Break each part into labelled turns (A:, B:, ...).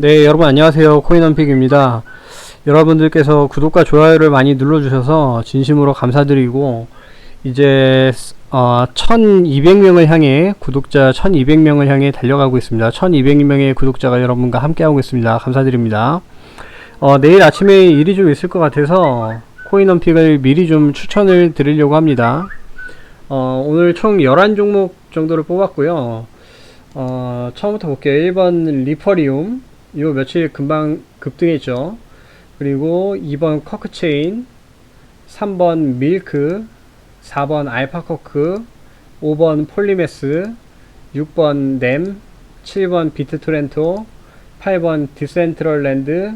A: 네, 여러분 안녕하세요. 코인원픽입니다. 여러분들께서 구독과 좋아요를 많이 눌러주셔서 진심으로 감사드리고, 이제, 어, 1200명을 향해, 구독자 1200명을 향해 달려가고 있습니다. 1200명의 구독자가 여러분과 함께하고 있습니다. 감사드립니다. 어, 내일 아침에 일이 좀 있을 것 같아서, 코인원픽을 미리 좀 추천을 드리려고 합니다. 어, 오늘 총 11종목 정도를 뽑았고요. 어, 처음부터 볼게요. 1번 리퍼리움. 이거 며칠 금방 급등했죠. 그리고 2번 커크체인, 3번 밀크, 4번 알파커크, 5번 폴리메스, 6번 램, 7번 비트토렌토, 8번 디센트럴랜드,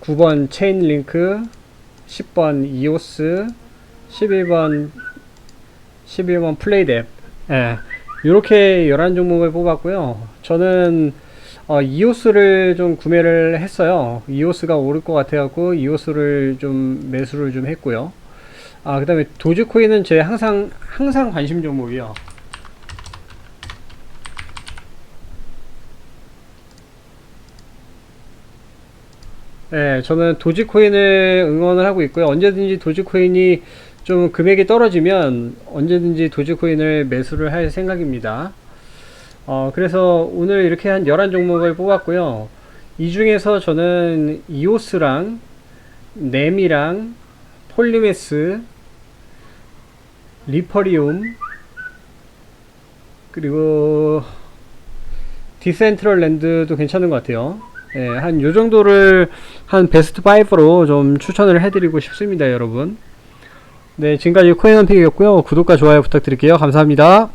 A: 9번 체인링크, 10번 이오스, 11번 11번 플레이뎁. 예. 요렇게 11종목을 뽑았고요. 저는 어, 이오스를 좀 구매를 했어요. 이오스가 오를 것 같아갖고 이오스를 좀 매수를 좀 했고요. 아, 그 다음에 도지코인은 제 항상, 항상 관심 종목이요. 네, 저는 도지코인을 응원을 하고 있고요. 언제든지 도지코인이 좀 금액이 떨어지면 언제든지 도지코인을 매수를 할 생각입니다. 어, 그래서 오늘 이렇게 한 11종목을 뽑았고요. 이 중에서 저는 이오스랑 램이랑 폴리메스 리퍼리움 그리고 디센트럴 랜드도 괜찮은 것 같아요. 예, 한 요 정도를 한 베스트 5로 좀 추천을 해드리고 싶습니다, 여러분. 네, 지금까지 코인원픽이었고요. 구독과 좋아요 부탁드릴게요. 감사합니다.